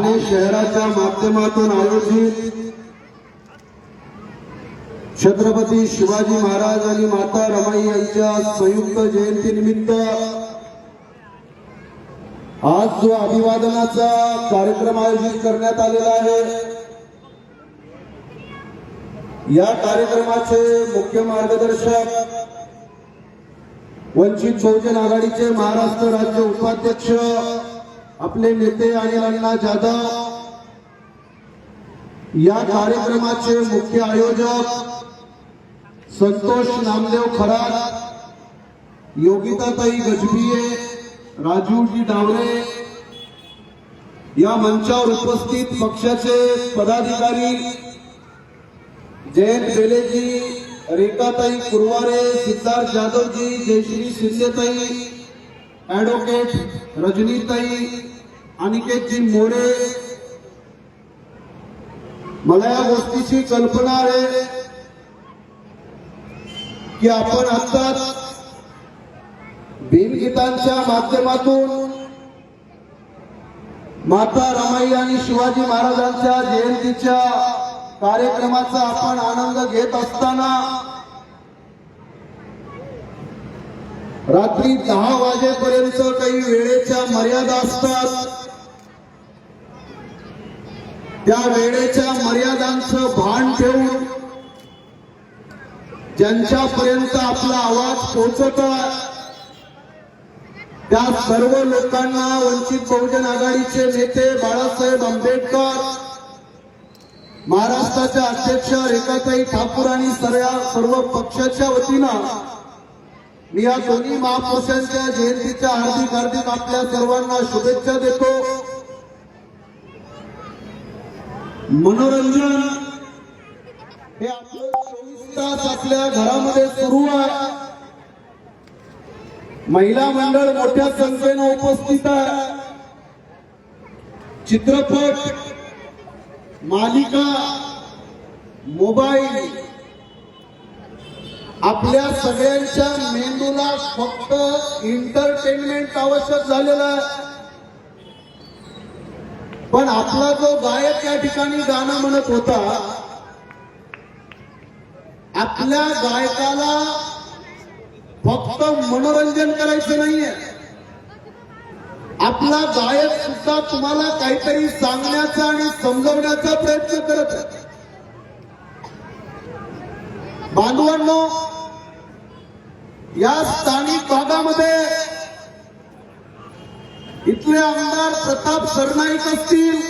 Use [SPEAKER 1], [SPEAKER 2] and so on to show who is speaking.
[SPEAKER 1] ठाणे शहराच्या माध्यमातून आयोजित छत्रपती शिवाजी महाराज आणि माता रमाई यांच्या संयुक्त जयंती निमित्त आज जो अभिवादनाचा कार्यक्रम आयोजित करण्यात आलेला आहे या कार्यक्रमाचे मुख्य मार्गदर्शक वंचित बहुजन आघाडीचे महाराष्ट्र राज्य उपाध्यक्ष आपले नेते आणि अण्णा जाधव या कार्यक्रमाचे मुख्य आयोजक संतोष नामदेव खरात योगिताताई गजबिये राजूजी डावरे. या मंचावर उपस्थित पक्षाचे पदाधिकारी जयंत बेलेजी रेखाताई कुरवारे सिद्धार्थ जाधवजी जयश्री शिंदेताई ॲडव्होकेट रजनीताई अनिकेतजी मोरे मला या गोष्टीची कल्पना आहे की आपण आत्ताच भीमगीतांच्या माध्यमातून माता रमाई आणि शिवाजी महाराजांच्या जयंतीच्या कार्यक्रमाचा आपण आनंद घेत असताना रात्री दहा वाजेपर्यंत काही वेळेच्या मर्यादा असतात. त्या वेळेच्या मर्यादांचं भान ठेवून ज्यांच्यापर्यंत आपला आवाज पोहोचत त्या सर्व लोकांना वंचित बहुजन आघाडीचे नेते बाळासाहेब आंबेडकर महाराष्ट्राच्या अध्यक्ष रेखाताई ठाकूर आणि सर्व सर्व पक्षाच्या वतीनं मी या दोन्ही महापुरुषांच्या जयंतीच्या हार्दिक हार्दिक आपल्या सर्वांना शुभेच्छा देतो. मनोरंजन हे आपलं चोवीस तास आपल्या घरामध्ये सुरू आहे. महिला मंडळ मोठ्या संख्येनं उपस्थित आहे. चित्रपट मालिका मोबाईल आपल्या सगळ्यांच्या मेंदूला फक्त एंटरटेनमेंट आवश्यक झालेलं आहे. पण आपला जो गायक या ठिकाणी गाणं म्हणत होता आपल्या गायकाला फक्त मनोरंजन करायचं नाहीये. आपला गायक सुद्धा तुम्हाला काहीतरी सांगण्याचा आणि समजवण्याचा प्रयत्न करत आहे बांधवांनो या स्थानिक भागामध्ये इथले आमदार प्रताप सरनाईक असतील.